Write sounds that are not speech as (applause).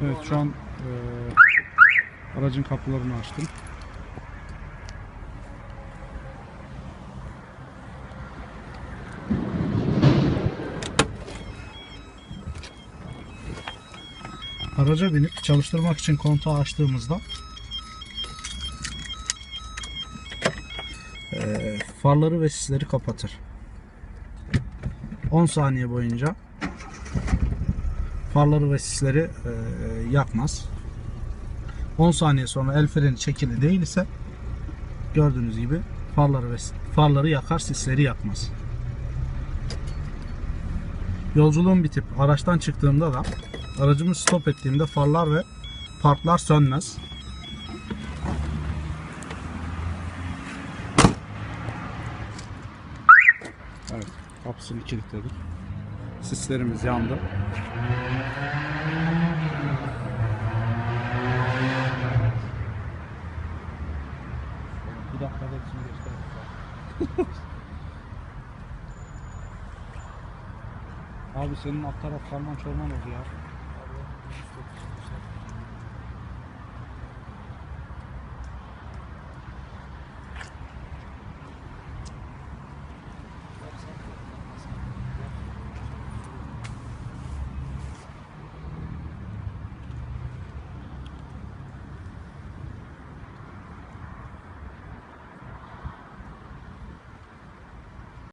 Evet şu an e, aracın kapılarını açtım. Araca binip çalıştırmak için kontağı açtığımızda e, farları ve sisleri kapatır. 10 saniye boyunca farları ve sisleri e, yakmaz. 10 saniye sonra el freni çekili değil ise gördüğünüz gibi farları ve farları yakar, sisleri yakmaz. Yolculuğum bitip araçtan çıktığımda da aracımı stop ettiğimde farlar ve parklar sönmez. Evet, kapısını kilitledik. Sislerimiz yandı. Bir dakikada hepsini gösterdik. (laughs) Abi senin alt taraf karman çorman oldu ya.